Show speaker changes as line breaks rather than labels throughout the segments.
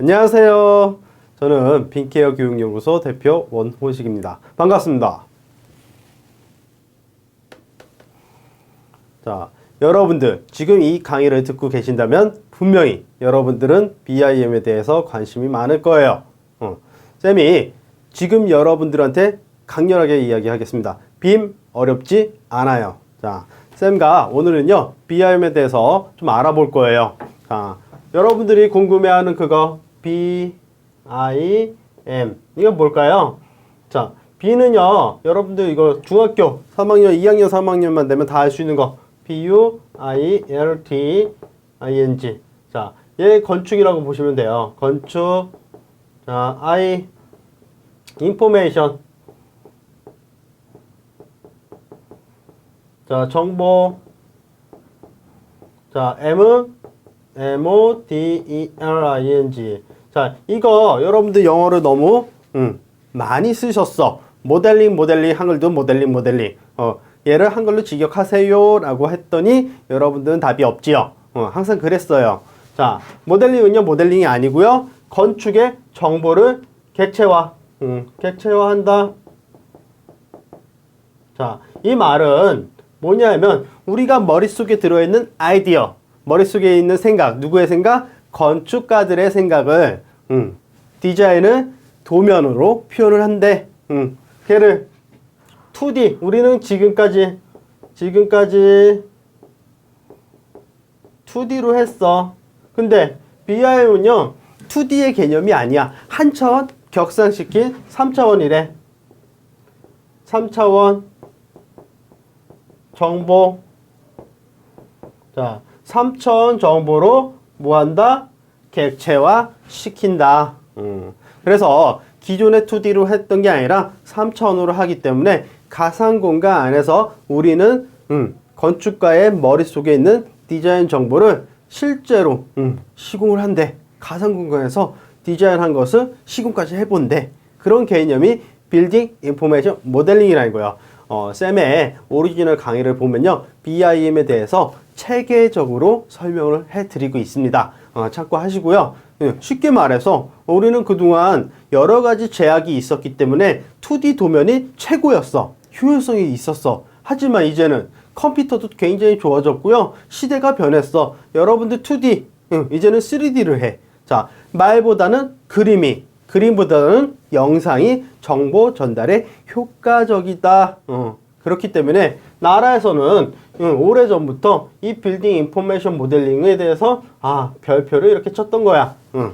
안녕하세요. 저는 빈케어 교육연구소 대표 원호식입니다. 반갑습니다. 자, 여러분들 지금 이 강의를 듣고 계신다면 분명히 여러분들은 BIM에 대해서 관심이 많을 거예요. 어. 쌤이 지금 여러분들한테 강렬하게 이야기하겠습니다. 빔 어렵지 않아요. 자, 쌤과 오늘은요 BIM에 대해서 좀 알아볼 거예요. 자, 여러분들이 궁금해하는 그거 B I M. 이건 뭘까요? 자, B는요 여러분들 이거 중학교 3학년, 2학년, 3학년만 되면 다할수 있는 거. B U I L T I N G. 자, 얘 건축이라고 보시면 돼요. 건축 자, I 인포메이션 자, 정보. 자, M M O D E L I N G 자, 이거 여러분들 영어를 너무 음, 많이 쓰셨어. 모델링 모델링 한글도 모델링 모델링. 어, 얘를 한글로 직역하세요 라고 했더니 여러분들은 답이 없지요. 어, 항상 그랬어요. 자, 모델링은요 모델링이 아니고요. 건축의 정보를 객체화, 음, 객체화한다. 자, 이 말은 뭐냐면 우리가 머릿속에 들어있는 아이디어, 머릿속에 있는 생각, 누구의 생각? 건축가들의 생각을 음, 디자인을 도면으로 표현을 한대. 음, 걔를 2D 우리는 지금까지 지금까지 2D로 했어. 근데 BIM은요 2D의 개념이 아니야. 한 차원 격상시킨 3차원이래. 3차원 정보 자 3차원 정보로 뭐 한다? 객체화 시킨다. 음. 그래서 기존의 2D로 했던 게 아니라 3차원으로 하기 때문에 가상 공간 안에서 우리는 음, 건축가의 머릿속에 있는 디자인 정보를 실제로 음, 시공을 한대. 가상 공간에서 디자인한 것을 시공까지 해본대. 그런 개념이 빌딩 인포메이션 모델링이라는 거예요. 어, 쌤의 오리지널 강의를 보면요. BIM에 대해서 체계적으로 설명을 해드리고 있습니다. 어, 참고하시고요. 예, 쉽게 말해서 우리는 그동안 여러 가지 제약이 있었기 때문에 2D 도면이 최고였어. 효율성이 있었어. 하지만 이제는 컴퓨터도 굉장히 좋아졌고요. 시대가 변했어. 여러분들 2D, 응, 이제는 3D를 해. 자, 말보다는 그림이, 그림보다는 영상이 정보 전달에 효과적이다. 어, 그렇기 때문에 나라에서는 응, 오래 전부터 이 빌딩 인포메이션 모델링에 대해서 아, 별표를 이렇게 쳤던 거야. 응.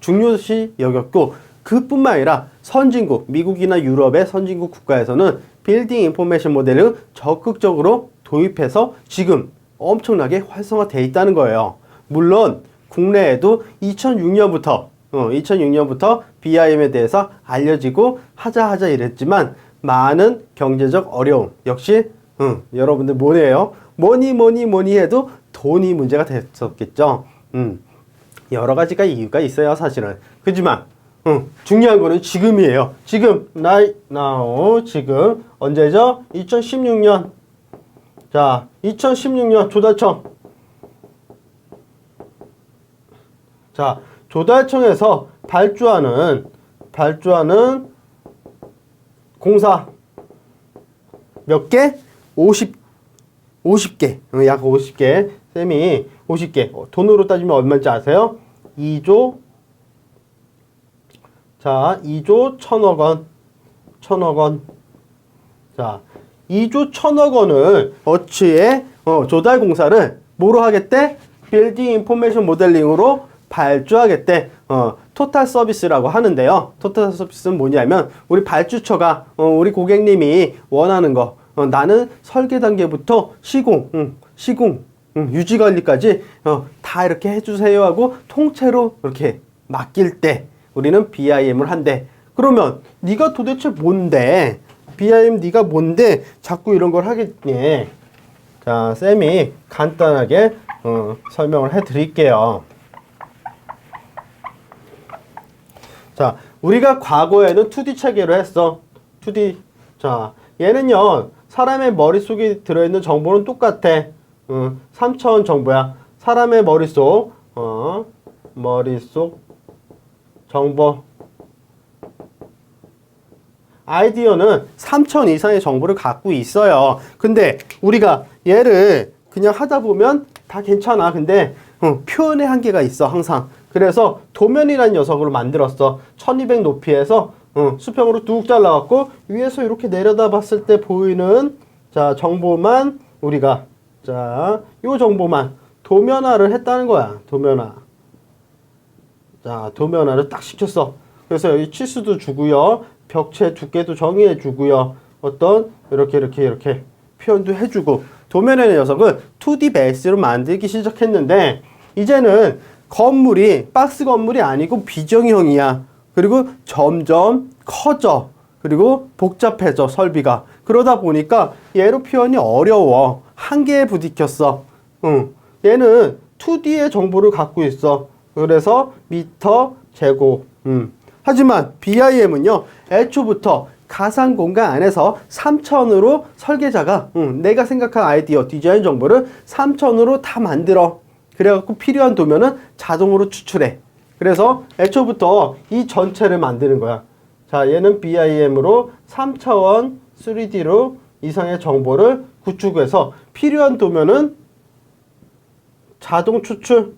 중요시 여겼고 그뿐만 아니라 선진국, 미국이나 유럽의 선진국 국가에서는 빌딩 인포메이션 모델을 적극적으로 도입해서 지금 엄청나게 활성화되어 있다는 거예요. 물론 국내에도 2006년부터 어, 2006년부터 BIM에 대해서 알려지고 하자 하자 이랬지만 많은 경제적 어려움 역시 음, 여러분들 뭐래요? 뭐니 뭐니 뭐니 해도 돈이 문제가 됐었겠죠. 음, 여러 가지가 이유가 있어요, 사실은. 그지만 음, 중요한 거는 지금이에요. 지금 right now 지금 언제죠? 2016년. 자, 2016년 조달청. 자, 조달청에서 발주하는 발주하는 공사 몇 개? 50 50개. 어, 약 50개. 쌤이 50개. 어, 돈으로 따지면 얼마인지 아세요? 2조 자, 2조 1000억 원. 1000억 원. 자, 2조 1000억 원을 어치의 어, 조달 공사를 뭐로 하겠대? 빌딩 인포메이션 모델링으로 발주하겠대. 어, 토탈 서비스라고 하는데요. 토탈 서비스는 뭐냐면 우리 발주처가 어, 우리 고객님이 원하는 거 어, 나는 설계 단계부터 시공, 음, 시공, 음, 유지 관리까지 어, 다 이렇게 해주세요 하고 통째로 이렇게 맡길 때 우리는 BIM을 한대. 그러면 네가 도대체 뭔데? BIM 네가 뭔데 자꾸 이런 걸 하겠니? 자, 쌤이 간단하게 어, 설명을 해드릴게요. 자, 우리가 과거에는 2D 체계로 했어. 2D. 자, 얘는요, 사람의 머릿속에 들어있는 정보는 똑같아. 어, 3차원 정보야. 사람의 머릿속, 어, 머릿속 정보. 아이디어는 3천 이상의 정보를 갖고 있어요. 근데 우리가 얘를 그냥 하다 보면 다 괜찮아. 근데 어, 표현의 한계가 있어 항상. 그래서 도면이라는 녀석으로 만들었어. 1200 높이에서 어, 수평으로 뚝 잘라갖고 위에서 이렇게 내려다 봤을 때 보이는 자 정보만 우리가 자요 정보만 도면화를 했다는 거야. 도면화. 자 도면화를 딱 시켰어. 그래서 여기 치수도 주고요. 벽체 두께도 정의해 주고요. 어떤 이렇게 이렇게 이렇게 표현도 해주고 도면의 녀석은 2D 베이스로 만들기 시작했는데 이제는 건물이 박스 건물이 아니고 비정형이야. 그리고 점점 커져. 그리고 복잡해져 설비가. 그러다 보니까 얘로 표현이 어려워. 한계에 부딪혔어. 응. 얘는 2D의 정보를 갖고 있어. 그래서 미터 제곱. 음. 하지만 BIM은요, 애초부터 가상 공간 안에서 3천으로 설계자가 음, 내가 생각한 아이디어, 디자인 정보를 3천으로 다 만들어. 그래갖고 필요한 도면은 자동으로 추출해. 그래서 애초부터 이 전체를 만드는 거야. 자, 얘는 BIM으로 3차원 3D로 이상의 정보를 구축해서 필요한 도면은 자동 추출.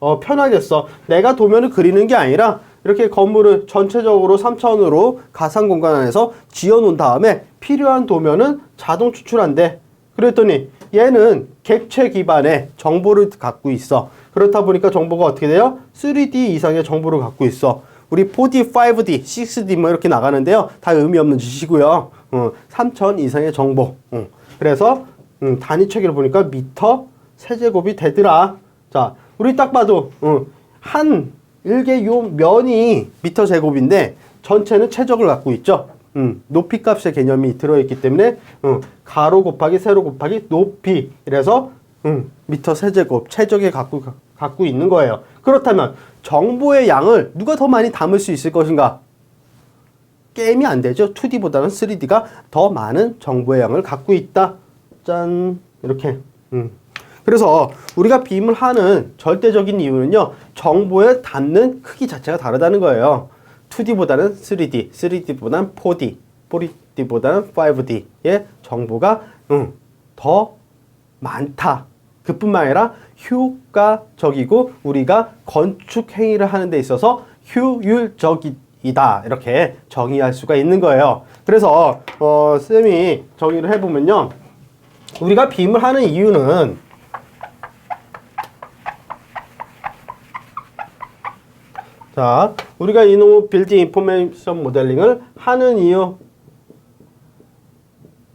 어, 편하겠어. 내가 도면을 그리는 게 아니라 이렇게 건물을 전체적으로 3차원으로 가상 공간 안에서 지어 놓은 다음에 필요한 도면은 자동 추출한대. 그랬더니 얘는 객체 기반의 정보를 갖고 있어. 그렇다 보니까 정보가 어떻게 돼요? 3D 이상의 정보를 갖고 있어. 우리 4D, 5D, 6D 뭐 이렇게 나가는데요. 다 의미 없는 짓이고요. 어, 3천 이상의 정보. 어. 그래서 음, 단위 체계를 보니까 미터 세제곱이 되더라. 자, 우리 딱 봐도 어, 한 일개 요 면이 미터 제곱인데 전체는 최적을 갖고 있죠. 음, 높이 값의 개념이 들어있기 때문에 음, 가로 곱하기 세로 곱하기 높이 이래서 음, 미터 세제곱 최적에 갖고 갖고 있는 거예요. 그렇다면 정보의 양을 누가 더 많이 담을 수 있을 것인가? 게임이 안 되죠. 2D보다는 3D가 더 많은 정보의 양을 갖고 있다. 짠 이렇게. 음. 그래서 우리가 빔을 하는 절대적인 이유는요. 정보에 담는 크기 자체가 다르다는 거예요. 2D보다는 3D, 3D보다는 4D, 4D보다는 5D의 정보가 음, 더 많다. 그뿐만 아니라 효과적이고 우리가 건축 행위를 하는 데 있어서 효율적이다. 이렇게 정의할 수가 있는 거예요. 그래서 어, 쌤이 정의를 해보면요. 우리가 빔을 하는 이유는 자, 우리가 이놈 빌딩 인포메이션 모델링을 하는 이유.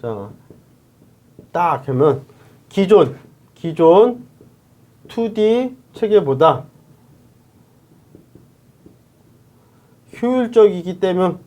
자, 딱 하면 기존, 기존 2D 체계보다 효율적이기 때문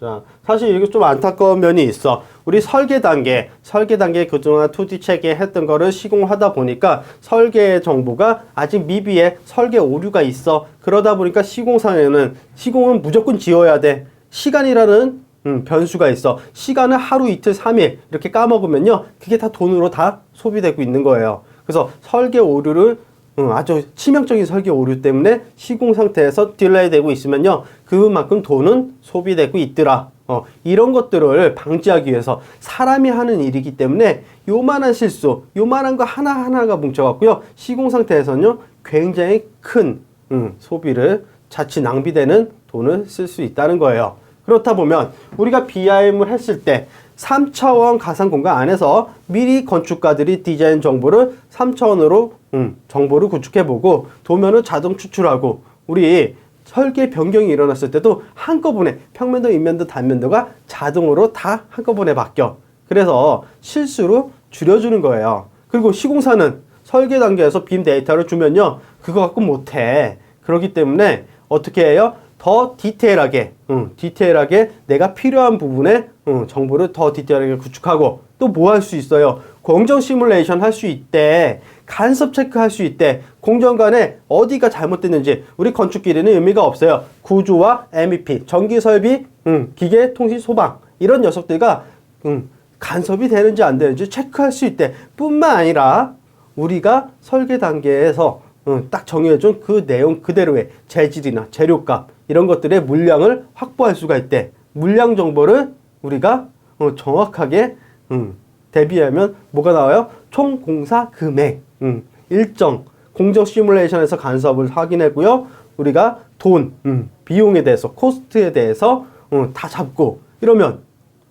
자, 사실 이게 좀 안타까운 면이 있어. 우리 설계 단계, 설계 단계 그동안 2D 체계 했던 거를 시공하다 보니까 설계 정보가 아직 미비해 설계 오류가 있어. 그러다 보니까 시공상에는 시공은 무조건 지어야 돼. 시간이라는 음, 변수가 있어. 시간을 하루, 이틀, 삼일 이렇게 까먹으면요. 그게 다 돈으로 다 소비되고 있는 거예요. 그래서 설계 오류를 음, 아주 치명적인 설계 오류 때문에 시공 상태에서 딜레이 되고 있으면요. 그만큼 돈은 소비되고 있더라. 어, 이런 것들을 방지하기 위해서 사람이 하는 일이기 때문에 요만한 실수, 요만한 거 하나하나가 뭉쳐갖고요. 시공 상태에서는요. 굉장히 큰 음, 소비를 자칫 낭비되는 돈을 쓸 수 있다는 거예요. 그렇다 보면 우리가 BIM을 했을 때 3차원 가상 공간 안에서 미리 건축가들이 디자인 정보를 3차원으로 음, 정보를 구축해보고 도면을 자동 추출하고 우리 설계 변경이 일어났을 때도 한꺼번에 평면도, 인면도, 단면도가 자동으로 다 한꺼번에 바뀌어. 그래서 실수로 줄여주는 거예요. 그리고 시공사는 설계 단계에서 빔 데이터를 주면요. 그거 갖고 못해. 그렇기 때문에 어떻게 해요? 더 디테일하게, 응, 디테일하게 내가 필요한 부분에 응, 정보를 더 디테일하게 구축하고 또 뭐 할 수 있어요? 공정 시뮬레이션 할 수 있대. 간섭 체크할 수 있대. 공정 간에 어디가 잘못됐는지 우리 건축끼리는 의미가 없어요. 구조와 MEP, 전기 설비, 응, 기계, 통신, 소방 이런 녀석들과 응, 간섭이 되는지 안 되는지 체크할 수 있대. 뿐만 아니라 우리가 설계 단계에서 어, 딱 정해준 그 내용 그대로의 재질이나 재료값 이런 것들의 물량을 확보할 수가 있대. 물량 정보를 우리가 어, 정확하게 음, 대비하면 뭐가 나와요? 총 공사 금액 음, 일정 공정 시뮬레이션에서 간섭을 확인했고요. 우리가 돈 음, 비용에 대해서 코스트에 대해서 어, 다 잡고 이러면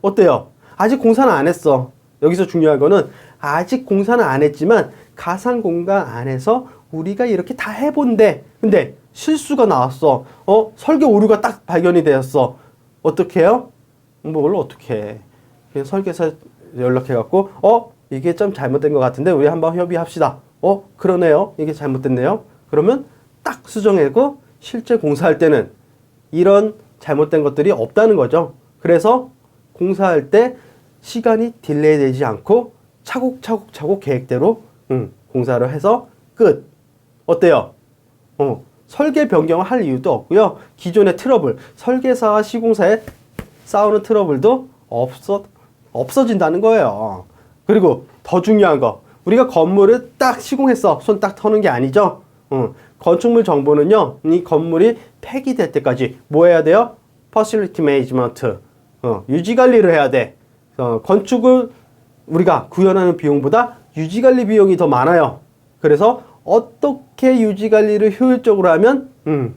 어때요? 아직 공사는 안 했어. 여기서 중요한 거는 아직 공사는 안 했지만 가상 공간 안에서 우리가 이렇게 다 해본대. 근데 실수가 나왔어. 어? 설계 오류가 딱 발견이 되었어. 어떻게 해요? 뭘 어떻게 해. 설계사 연락해갖고, 어? 이게 좀 잘못된 것 같은데 우리 한번 협의합시다. 어? 그러네요. 이게 잘못됐네요. 그러면 딱 수정하고 실제 공사할 때는 이런 잘못된 것들이 없다는 거죠. 그래서 공사할 때 시간이 딜레이 되지 않고 차곡차곡 차곡 계획대로 음, 공사를 해서 끝. 어때요? 어, 설계 변경을 할 이유도 없고요. 기존의 트러블, 설계사와 시공사의 싸우는 트러블도 없어, 없어진다는 거예요. 그리고 더 중요한 거, 우리가 건물을 딱 시공했어. 손딱 터는 게 아니죠. 어, 건축물 정보는요, 이 건물이 폐기될 때까지 뭐 해야 돼요? 퍼실리티 매니지먼트, 어, 유지 관리를 해야 돼. 어, 건축을 우리가 구현하는 비용보다 유지 관리 비용이 더 많아요. 그래서 어떻게 유지 관리를 효율적으로 하면 음,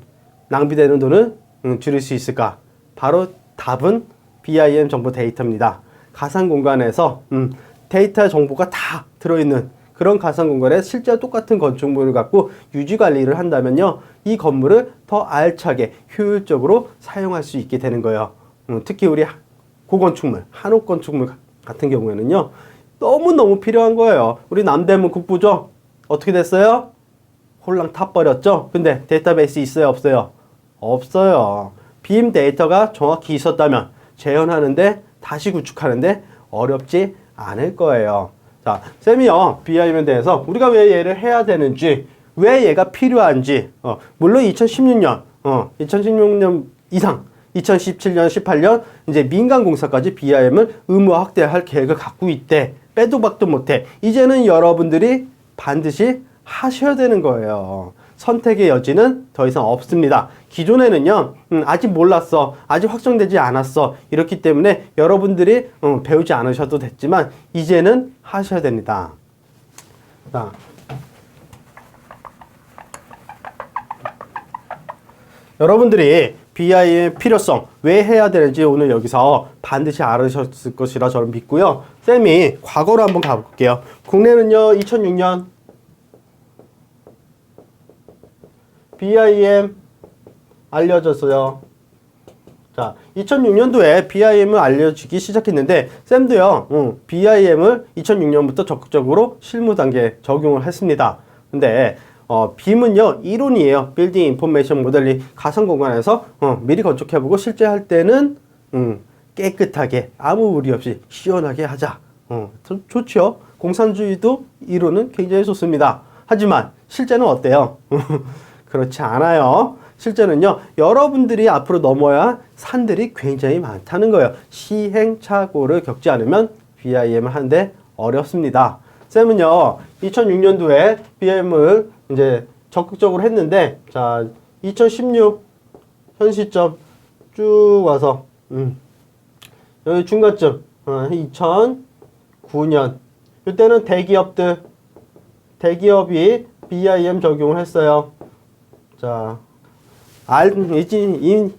낭비되는 돈을 음, 줄일 수 있을까? 바로 답은 BIM 정보 데이터입니다. 가상 공간에서 음, 데이터 정보가 다 들어있는 그런 가상 공간에 실제 똑같은 건축물을 갖고 유지 관리를 한다면요, 이 건물을 더 알차게 효율적으로 사용할 수 있게 되는 거예요. 음, 특히 우리 고건축물, 한옥 건축물 같은 경우에는요, 너무너무 필요한 거예요. 우리 남대문 국부죠? 어떻게 됐어요? 홀랑 타버렸죠? 근데 데이터베이스 있어요? 없어요? 없어요. 빔 데이터가 정확히 있었다면 재현하는데, 다시 구축하는데 어렵지 않을 거예요. 자, 쌤이요, BIM에 대해서 우리가 왜 얘를 해야 되는지, 왜 얘가 필요한지, 어, 물론 2016년, 어, 2016년 이상, 2017년, 18년 이제 민간 공사까지 BIM을 의무화 확대할 계획을 갖고 있대. 빼도 박도 못해. 이제는 여러분들이 반드시 하셔야 되는 거예요. 선택의 여지는 더 이상 없습니다. 기존에는요, 음, 아직 몰랐어. 아직 확정되지 않았어. 이렇기 때문에 여러분들이 음, 배우지 않으셔도 됐지만, 이제는 하셔야 됩니다. 자. 여러분들이 BI의 필요성 왜 해야 되는지 오늘 여기서 반드시 알으셨을 것이라 저는 믿고요. 쌤이 과거로 한번 가볼게요. 국내는요 2006년 BIM 알려졌어요. 자, 2006년도에 BIM을 알려지기 시작했는데 쌤도요, 응, BIM을 2006년부터 적극적으로 실무 단계 적용을 했습니다. 근데 어, 빔은요 이론이에요. 빌딩 인포메이션 모델링 가상 공간에서 어, 미리 건축해보고 실제 할 때는 음, 깨끗하게 아무 무리 없이 시원하게 하자. 어, 좀 좋죠. 공산주의도 이론은 굉장히 좋습니다. 하지만 실제는 어때요? 그렇지 않아요. 실제는요, 여러분들이 앞으로 넘어야 산들이 굉장히 많다는 거예요. 시행착오를 겪지 않으면 BIM을 하는데 어렵습니다. 쌤은요, 2006년도에 BIM을 이제 적극적으로 했는데, 자, 2016 현 시점 쭉 와서, 음, 여기 중간쯤, 어, 2009년. 이때는 대기업들, 대기업이 BIM 적용을 했어요. 자, 알,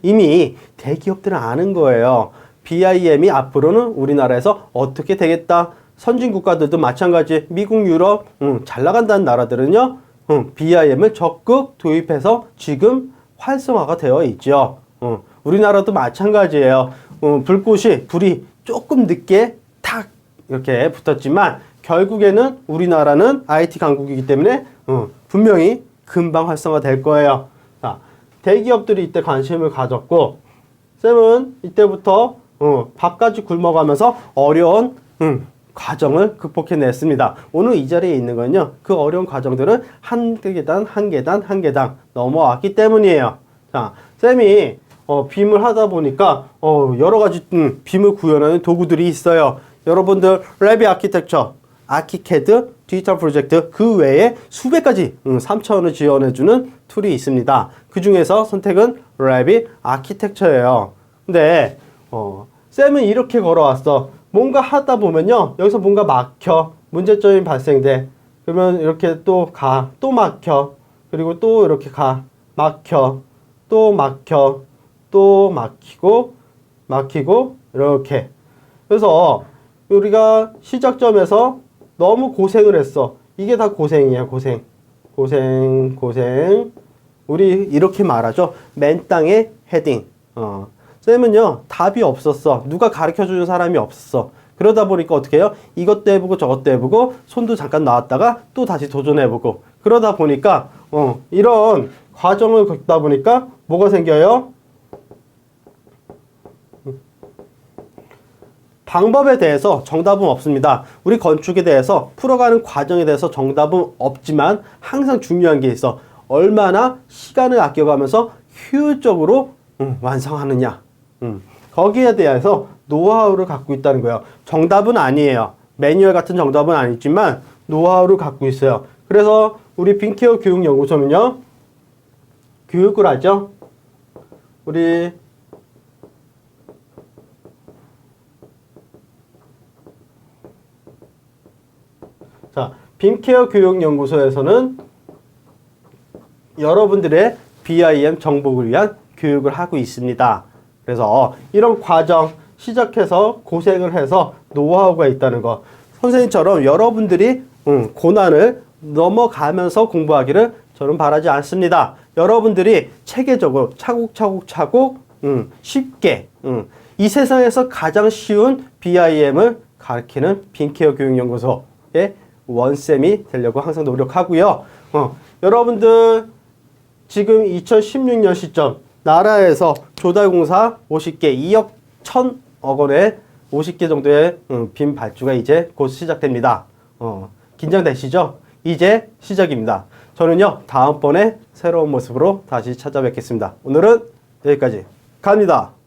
이미 대기업들은 아는 거예요. BIM이 앞으로는 우리나라에서 어떻게 되겠다. 선진 국가들도 마찬가지. 미국, 유럽, 음, 잘 나간다는 나라들은요, 음, BIM을 적극 도입해서 지금 활성화가 되어 있죠. 음, 우리나라도 마찬가지예요. 음, 불꽃이, 불이 조금 늦게 탁 이렇게 붙었지만 결국에는 우리나라는 IT 강국이기 때문에 음, 분명히 금방 활성화 될 거예요. 자, 대기업들이 이때 관심을 가졌고 쌤은 이때부터 어, 밥까지 굶어가면서 어려운 음, 과정을 극복해냈습니다. 오늘 이 자리에 있는 건요. 그 어려운 과정들을 한 계단 한 계단 한 계단 넘어왔기 때문이에요. 자, 쌤이 어, 빔을 하다 보니까 어, 여러 가지 음, 빔을 구현하는 도구들이 있어요. 여러분들 레비 아키텍처, 아키캐드, 디지털 프로젝트 그 외에 수백 가지 음, 3차원을 지원해주는 툴이 있습니다. 그 중에서 선택은 Revit 아키텍처예요. 근데 어, 쌤은 이렇게 걸어왔어. 뭔가 하다 보면요. 여기서 뭔가 막혀. 문제점이 발생돼. 그러면 이렇게 또 가. 또 막혀. 그리고 또 이렇게 가. 막혀. 또 막혀. 또 막히고 막히고 이렇게. 그래서 우리가 시작점에서 너무 고생을 했어. 이게 다 고생이야, 고생. 고생, 고생. 우리 이렇게 말하죠. 맨 땅에 헤딩. 어. 쌤은요, 답이 없었어. 누가 가르쳐 주는 사람이 없었어. 그러다 보니까 어떻게 해요? 이것도 해보고 저것도 해보고 손도 잠깐 나왔다가 또 다시 도전해보고 그러다 보니까 어, 이런 과정을 겪다 보니까 뭐가 생겨요? 방법에 대해서 정답은 없습니다. 우리 건축에 대해서 풀어가는 과정에 대해서 정답은 없지만 항상 중요한 게 있어. 얼마나 시간을 아껴가면서 효율적으로 음, 완성하느냐. 음, 거기에 대해서 노하우를 갖고 있다는 거예요. 정답은 아니에요. 매뉴얼 같은 정답은 아니지만 노하우를 갖고 있어요. 그래서 우리 빈케어 교육연구소는요. 교육을 하죠. 우리 자, 빔케어 교육연구소에서는 여러분들의 BIM 정복을 위한 교육을 하고 있습니다. 그래서 이런 과정 시작해서 고생을 해서 노하우가 있다는 거. 선생님처럼 여러분들이 음, 고난을 넘어가면서 공부하기를 저는 바라지 않습니다. 여러분들이 체계적으로 차곡차곡 차곡 음, 쉽게 음, 이 세상에서 가장 쉬운 BIM을 가르치는 빈케어 교육연구소의 원쌤이 되려고 항상 노력하고요. 어, 여러분들 지금 2016년 시점 나라에서 조달공사 50개 2억 1천억 원의 50개 정도의 음, 빈 발주가 이제 곧 시작됩니다. 어, 긴장되시죠? 이제 시작입니다. 저는요 다음번에 새로운 모습으로 다시 찾아뵙겠습니다. 오늘은 여기까지 갑니다.